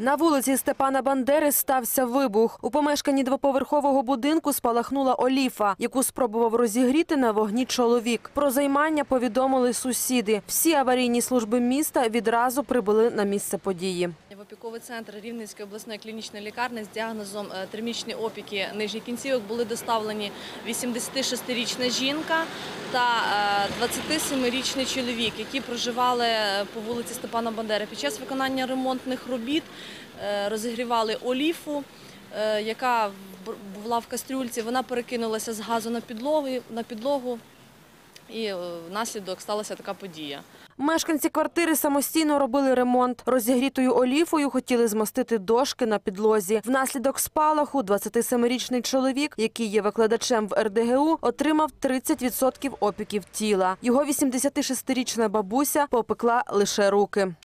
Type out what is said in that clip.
На вулиці Степана Бандери стався вибух. У помешканні двоповерхового будинку спалахнула оліфа, яку спробував розігріти на вогні чоловік. Про займання повідомили сусіди. Всі аварійні служби міста відразу прибули на місце події. Опіковий центр Рівненської обласної клінічної лікарні з діагнозом е, термічні опіки нижніх кінцівок були доставлені 86-річна жінка та е, 27-річний чоловік, які проживали е, по вулиці Степана Бандери. Під час виконання ремонтних робіт е, розігрівали оліфу, е, яка була в кастрюльці. Вона перекинулася з газу на підлогу, на підлогу і е, внаслідок сталася така подія. Мешканці квартири самостійно робили ремонт. Розігрітою оліфою хотіли змастити дошки на підлозі. Внаслідок спалаху 27-річний чоловік, який є викладачем в РДГУ, отримав 30% опіків тіла. Його 86-річна бабуся попекла лише руки.